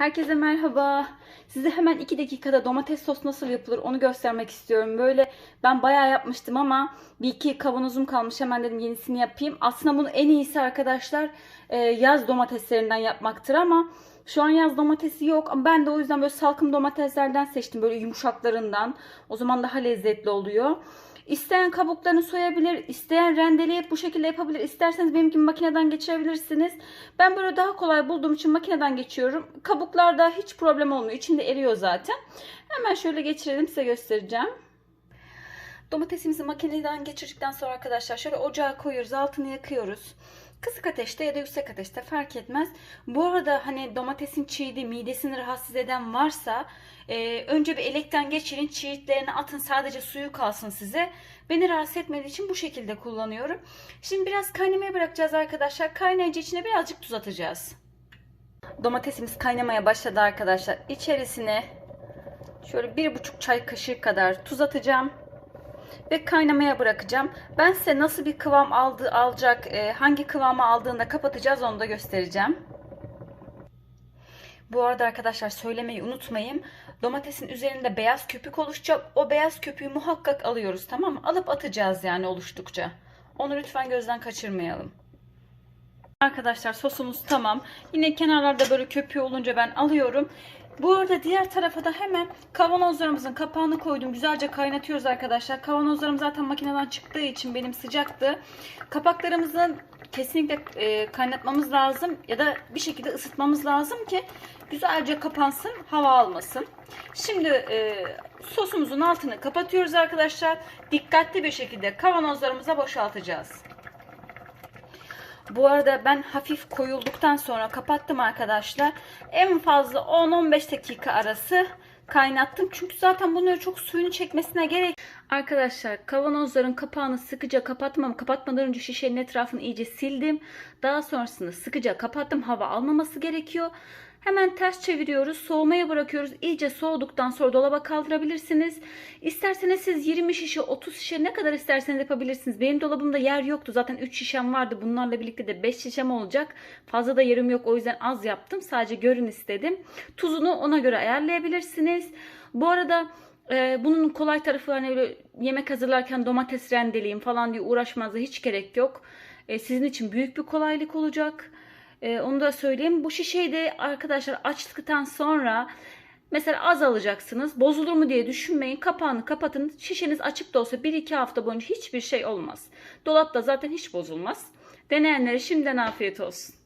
Herkese merhaba. Size hemen 2 dakikada domates sos nasıl yapılır onu göstermek istiyorum. Böyle ben bayağı yapmıştım ama bir iki kavanozum kalmış. Hemen dedim yenisini yapayım. Aslında bunu en iyisi arkadaşlar e, yaz domateslerinden yapmaktır ama şu an yaz domatesi yok. Ben de o yüzden böyle salkım domateslerden seçtim. Böyle yumuşaklarından. O zaman daha lezzetli oluyor. İsteyen kabuklarını soyabilir, isteyen rendeleyip bu şekilde yapabilir. İsterseniz benim gibi makineden geçirebilirsiniz. Ben böyle daha kolay bulduğum için makineden geçiyorum. Kabuklarda hiç problem olmuyor. İçinde eriyor zaten. Hemen şöyle geçirelim size göstereceğim. Domatesimizi makineden geçirdikten sonra arkadaşlar şöyle ocağa koyuyoruz. Altını yakıyoruz. Kısık ateşte ya da yüksek ateşte fark etmez. Bu arada hani domatesin çiğdi, midesini rahatsız eden varsa e, önce bir elekten geçirin, çiğitlerini atın sadece suyu kalsın size. Beni rahatsız etmediği için bu şekilde kullanıyorum. Şimdi biraz kaynamaya bırakacağız arkadaşlar. Kaynayınca içine birazcık tuz atacağız. Domatesimiz kaynamaya başladı arkadaşlar. İçerisine şöyle bir buçuk çay kaşığı kadar tuz atacağım ve kaynamaya bırakacağım. Ben size nasıl bir kıvam aldı, alacak, e, hangi kıvamı aldığında kapatacağız onu da göstereceğim. Bu arada arkadaşlar söylemeyi unutmayın. Domatesin üzerinde beyaz köpük oluşacak. O beyaz köpüğü muhakkak alıyoruz tamam mı? Alıp atacağız yani oluştukça. Onu lütfen gözden kaçırmayalım. Arkadaşlar sosumuz tamam. Yine kenarlarda böyle köpüğü olunca ben alıyorum. Bu arada diğer tarafa da hemen kavanozlarımızın kapağını koydum. Güzelce kaynatıyoruz arkadaşlar. Kavanozlarım zaten makineden çıktığı için benim sıcaktı. Kapaklarımızı kesinlikle e, kaynatmamız lazım ya da bir şekilde ısıtmamız lazım ki güzelce kapansın, hava almasın. Şimdi e, sosumuzun altını kapatıyoruz arkadaşlar. Dikkatli bir şekilde kavanozlarımıza boşaltacağız. Bu arada ben hafif koyulduktan sonra kapattım arkadaşlar. En fazla 10-15 dakika arası kaynattım. Çünkü zaten bunları çok suyunu çekmesine gerek. Arkadaşlar kavanozların kapağını sıkıca kapatmam. Kapatmadan önce şişenin etrafını iyice sildim. Daha sonrasında sıkıca kapattım. Hava almaması gerekiyor. Hemen ters çeviriyoruz. Soğumaya bırakıyoruz. İyice soğuduktan sonra dolaba kaldırabilirsiniz. İsterseniz siz 20 şişe 30 şişe ne kadar isterseniz yapabilirsiniz. Benim dolabımda yer yoktu. Zaten 3 şişem vardı. Bunlarla birlikte de 5 şişem olacak. Fazla da yerim yok. O yüzden az yaptım. Sadece görün istedim. Tuzunu ona göre ayarlayabilirsiniz. Bu arada ee, bunun kolay tarafı hani öyle yemek hazırlarken domates rendeleyeyim falan diye uğraşmanıza hiç gerek yok. Ee, sizin için büyük bir kolaylık olacak. Ee, onu da söyleyeyim. Bu şişeyi de arkadaşlar açtıktan sonra mesela az alacaksınız. Bozulur mu diye düşünmeyin. Kapağını kapatın. Şişeniz açık da olsa 1-2 hafta boyunca hiçbir şey olmaz. Dolapta zaten hiç bozulmaz. Deneyenlere şimdiden afiyet olsun.